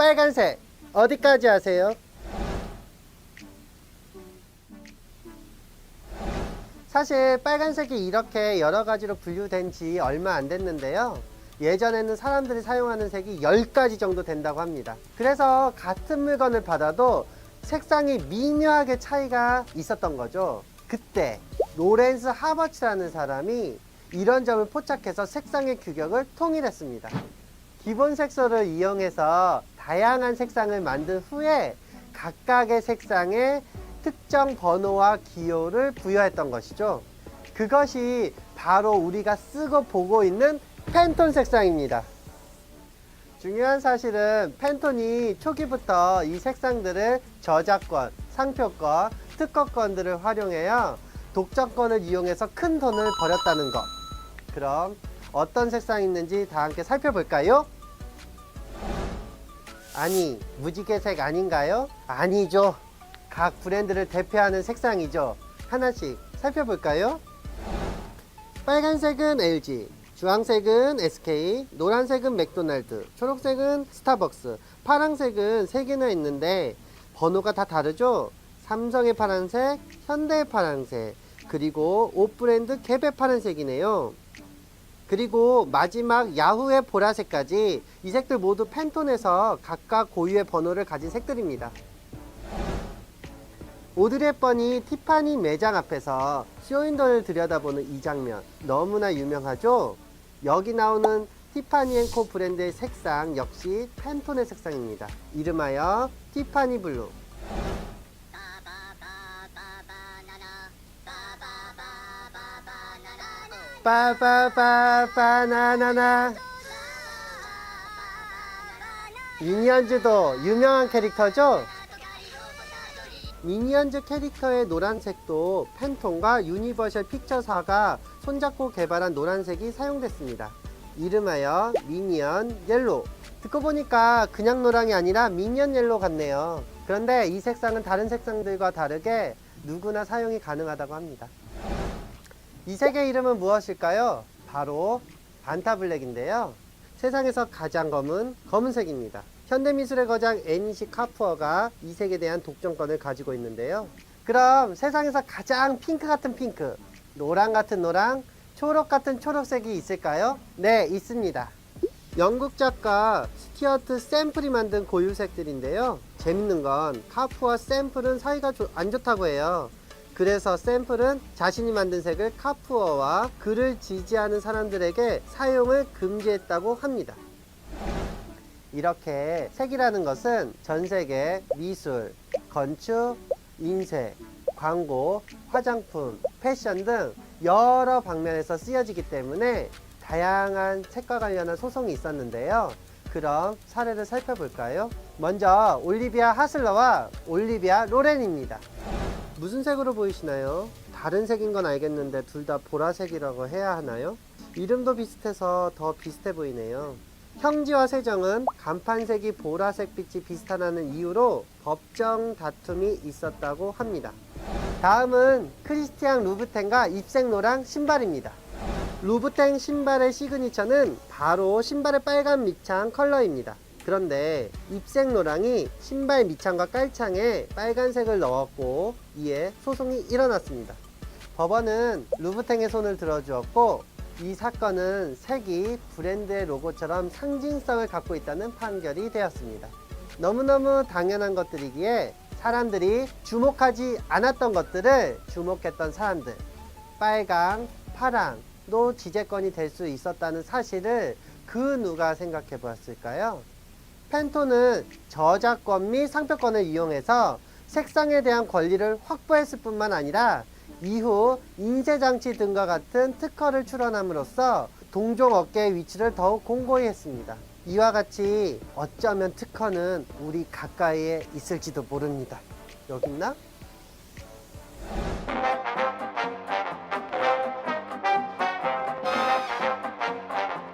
빨간색 어디까지 아세요? 사실 빨간색이 이렇게 여러 가지로 분류된 지 얼마 안 됐는데요. 예전에는 사람들이 사용하는 색이 10가지 정도 된다고 합니다. 그래서 같은 물건을 받아도 색상이 미묘하게 차이가 있었던 거죠. 그때 로렌스 하버츠라는 사람이 이런 점을 포착해서 색상의 규격을 통일했습니다. 기본 색소를 이용해서 다양한 색상을 만든 후에 각각의 색상에 특정 번호와 기호를 부여했던 것이죠. 그것이 바로 우리가 쓰고 보고 있는 팬톤 색상입니다. 중요한 사실은 팬톤이 초기부터 이 색상들을 저작권, 상표권, 특허권들을 활용해요. 독점권을 이용해서 큰 돈을 벌였다는 것. 그럼 어떤 색상이 있는지 다 함께 살펴볼까요? 아니, 무지개색 아닌가요? 아니죠. 각 브랜드를 대표하는 색상이죠. 하나씩 살펴볼까요? 빨간색은 LG, 주황색은 SK, 노란색은 맥도날드, 초록색은 스타벅스, 파란색은 세 개나 있는데 번호가 다 다르죠? 삼성의 파란색, 현대의 파란색, 그리고 옷 브랜드 갭의 파란색이네요. 그리고 마지막 야후의 보라색까지 이 색들 모두 팬톤에서 각각 고유의 번호를 가진 색들입니다. 오드리 헵번이 티파니 매장 앞에서 쇼윈도를 들여다보는 이 장면 너무나 유명하죠? 여기 나오는 티파니 앤코 브랜드의 색상 역시 팬톤의 색상입니다. 이름하여 티파니 블루. 빠바바 바나나나 미니언즈도 유명한 캐릭터죠? 미니언즈 캐릭터의 노란색도 팬톤과 유니버셜 픽처사가 손잡고 개발한 노란색이 사용됐습니다. 이름하여 미니언 옐로우. 듣고 보니까 그냥 노랑이 아니라 미니언 옐로우 같네요. 그런데 이 색상은 다른 색상들과 다르게 누구나 사용이 가능하다고 합니다. 이 색의 이름은 무엇일까요? 바로 반타블랙인데요. 세상에서 가장 검은 검은색입니다. 현대미술의 거장 애니시 카푸어가 이 색에 대한 독점권을 가지고 있는데요. 그럼 세상에서 가장 핑크 같은 핑크, 노랑 같은 노랑, 초록 같은 초록색이 있을까요? 네, 있습니다. 영국 작가 스티어트 샘플이 만든 고유색들인데요. 재밌는 건 카푸와 샘플은 사이가 조- 안 좋다고 해요. 그래서 샘플은 자신이 만든 색을 카푸어와 그를 지지하는 사람들에게 사용을 금지했다고 합니다. 이렇게 색이라는 것은 전 세계 미술, 건축, 인쇄, 광고, 화장품, 패션 등 여러 방면에서 쓰여지기 때문에 다양한 색과 관련한 소송이 있었는데요. 그럼 사례를 살펴볼까요? 먼저 올리비아 하슬러와 올리비아 로렌입니다. 무슨 색으로 보이시나요? 다른 색인 건 알겠는데 둘 다 보라색이라고 해야 하나요? 이름도 비슷해서 더 비슷해 보이네요. 형지와 세정은 간판색이 보라색 빛이 비슷하다는 이유로 법정 다툼이 있었다고 합니다. 다음은 크리스티앙 루브텐과 입생로랑 신발입니다. 루브텐 신발의 시그니처는 바로 신발의 빨간 밑창 컬러입니다. 그런데 입생로랑이 신발 밑창과 깔창에 빨간색을 넣었고 이에 소송이 일어났습니다. 법원은 루브탱의 손을 들어주었고 이 사건은 색이 브랜드의 로고처럼 상징성을 갖고 있다는 판결이 되었습니다. 너무너무 당연한 것들이기에 사람들이 주목하지 않았던 것들을 주목했던 사람들 빨강, 파랑도 지재권이 될 수 있었다는 사실을 그 누가 생각해 보았을까요? 펜톤은 저작권 및 상표권을 이용해서 색상에 대한 권리를 확보했을 뿐만 아니라 이후 인쇄장치 등과 같은 특허를 출원함으로써 동종 업계의 위치를 더욱 공고히 했습니다. 이와 같이 어쩌면 특허는 우리 가까이에 있을지도 모릅니다. 여기 있나?